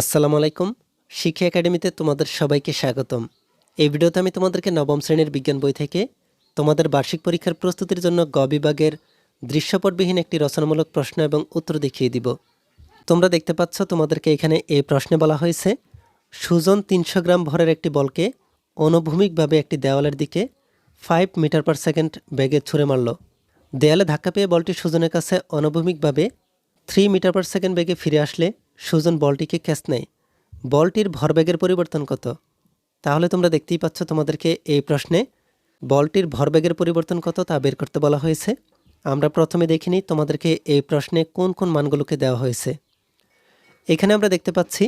আসসালামু আলাইকুম। শিক্ষা একাডেমিতে তোমাদের সবাইকে স্বাগতম। এই ভিডিওতে আমি তোমাদেরকে নবম শ্রেণির বিজ্ঞান বই থেকে তোমাদের বার্ষিক পরীক্ষার প্রস্তুতির জন্য গ বিভাগের দৃশ্যপটবিহীন একটি রচনামূলক প্রশ্ন এবং উত্তর দেখিয়ে দিব। তোমরা দেখতে পাচ্ছ তোমাদেরকে এখানে এই প্রশ্নে বলা হয়েছে, সুজন তিনশো গ্রাম ভরের একটি বলকে অনুভূমিকভাবে একটি দেওয়ালের দিকে ফাইভ মিটার পার সেকেন্ড বেগে ছুঁড়ে মারল। দেয়ালে ধাক্কা পেয়ে বলটি সুজনের কাছে অনুভূমিকভাবে থ্রি মিটার পার সেকেন্ড বেগে ফিরে আসলে সুজন বলটিকে ক্যাচ নেয় বলটির ভরবেগের পরিবর্তন কত? তাহলে তোমরা দেখতেই পাচ্ছ তোমাদেরকে এই প্রশ্নে বলটির ভরবেগের পরিবর্তন কত তা বের করতে বলা হয়েছে। আমরা প্রথমে দেখিনি তোমাদেরকে এই প্রশ্নে কোন কোন মানগুলোকে দেওয়া হয়েছে। এখানে আমরা দেখতে পাচ্ছি,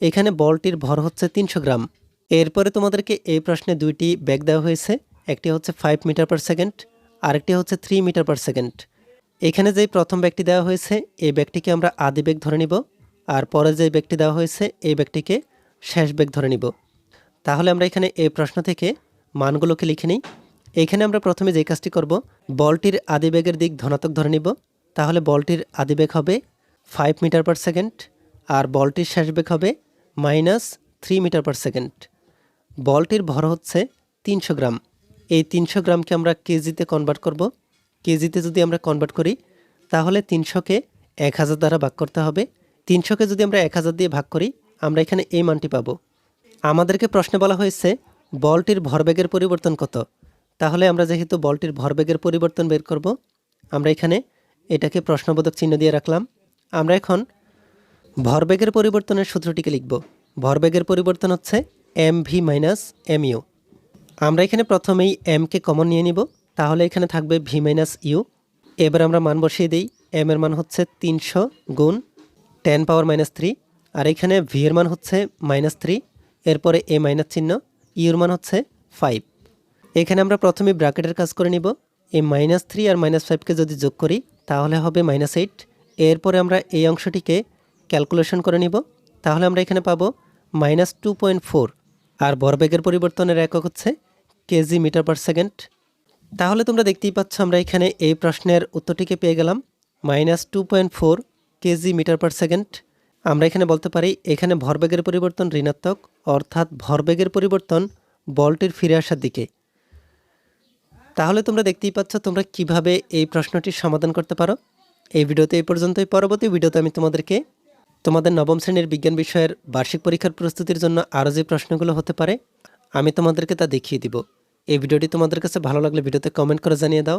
এখানে বলটির ভর হচ্ছে তিনশো গ্রাম। এরপরে তোমাদেরকে এই প্রশ্নে দুইটি ব্যাগ দেওয়া হয়েছে, একটি হচ্ছে ফাইভ মিটার পার সেকেন্ড আরেকটি হচ্ছে থ্রি মিটার পার সেকেন্ড এখানে যেই প্রথম ব্যাগটি দেওয়া হয়েছে, এই ব্যাগটিকে আমরা আদি বেগ ধরে নিব। আর পরে যে ব্যাগটি দেওয়া হয়েছে, এই ব্যাগটিকে শেষ বেগ ধরে নিব। তাহলে আমরা এখানে এই প্রশ্ন থেকে মানগুলোকে লিখে নিই। এখানে আমরা প্রথমে যে কাজটি করব, বলটির আদি বেগের দিক ধনাত্মক ধরে নিব। তাহলে বলটির আদি বেগ হবে ফাইভ মিটার পার সেকেন্ড আর বলটির শেষ বেগ হবে minus three metre per second বলটির ভর হচ্ছে তিনশো গ্রাম। এই তিনশো গ্রামকে আমরা কেজিতে কনভার্ট করব। কেজিতে যদি আমরা কনভার্ট করি, তাহলে তিনশোকে এক হাজার দ্বারা ভাগ করতে হবে। তিনশোকে যদি আমরা এক হাজার দিয়ে ভাগ করি, আমরা এখানে এই মানটি পাবো। আমাদেরকে প্রশ্নে বলা হয়েছে, বলটির ভরবেগের পরিবর্তন কত? তাহলে আমরা যেহেতু বলটির ভরবেগের পরিবর্তন বের করব, আমরা এখানে এটাকে প্রশ্নবোধক চিহ্ন দিয়ে রাখলাম। আমরা এখন ভরবেগের পরিবর্তনের সূত্রটিকে লিখব। ভরবেগের পরিবর্তন হচ্ছে M V minus M U আমরা এখানে প্রথমেই এমকে কমন নিয়ে নিব, তাহলে এখানে থাকবে ভি মাইনাস ইউ এবার আমরা মান বসিয়ে দিই এম এর মান হচ্ছে তিনশো গুণ টেন পাওয়ার মাইনাস থ্রি আর এখানে ভি এর মান হচ্ছে মাইনাস থ্রি এরপরে এ মাইনাস চিহ্ন ইউর মান হচ্ছে ফাইভ এখানে আমরা প্রথমে ব্র্যাকেটের কাজ করে নিব। এই মাইনাস থ্রি আর মাইনাস ফাইভকে যদি যোগ করি, তাহলে হবে মাইনাস এইট এরপরে আমরা এই অংশটিকে ক্যালকুলেশন করে নিব। তাহলে আমরা এখানে পাবো মাইনাস টু পয়েন্ট ফোর আর বরবেগের পরিবর্তনের একক হচ্ছে কেজি মিটার পার সেকেন্ড তাহলে তোমরা দেখতেই পাচ্ছ, আমরা এখানে এই প্রশ্নের উত্তরটিকে পেয়ে গেলাম। Minus two point four KG metre per second আমরা এখানে বলতে পারি, এখানে ভরবেগের পরিবর্তন ঋণাত্মক, অর্থাৎ ভরবেগের পরিবর্তন বলটির ফিরে আসার দিকে। তাহলে তোমরা দেখতেই পাচ্ছ তোমরা কীভাবে এই প্রশ্নটির সমাধান করতে পারো। এই ভিডিওতে এই পর্যন্তই। পরবর্তী ভিডিওতে আমি তোমাদেরকে তোমাদের নবম শ্রেণির বিজ্ঞান বিষয়ের বার্ষিক পরীক্ষার প্রস্তুতির জন্য আরও যে প্রশ্নগুলো হতে পারে, আমি তোমাদেরকে তা দেখিয়ে দিব। এই ভিডিওটি তোমাদের কাছে ভালো লাগলে ভিডিওতে কমেন্ট করে জানিয়ে দাও।